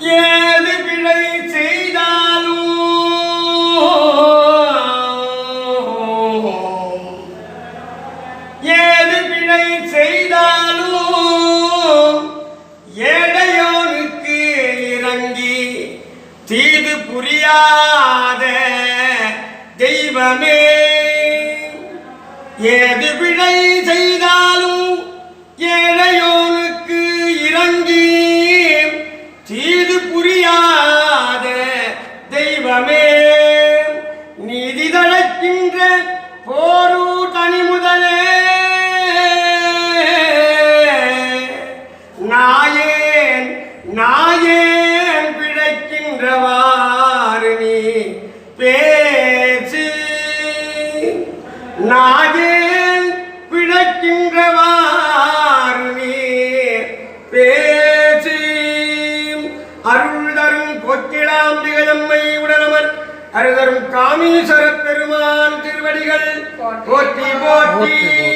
ஏது பிழை செய்தாலும் ஏது பிழை செய்தாலும் ஏழையோனுக்கு இறங்கி தீது புரியாத தெய்வமே. ஏது பிழை தெய்வமே நீதி தழைக்கின்ற போரு தனி முதலே. நாயேன் நாயேன் பிழைக்கின்றவாறு நீ பேச்சு நாயேன் பிழைக்கின்றவாறு நீ பேச்சு அருள் தரும் கொக்கிழாம் திகழம்மை உடனமர் அருதரும் காமீஸ்வர பெருமான் திருவடிகள். போற்றி போற்றி.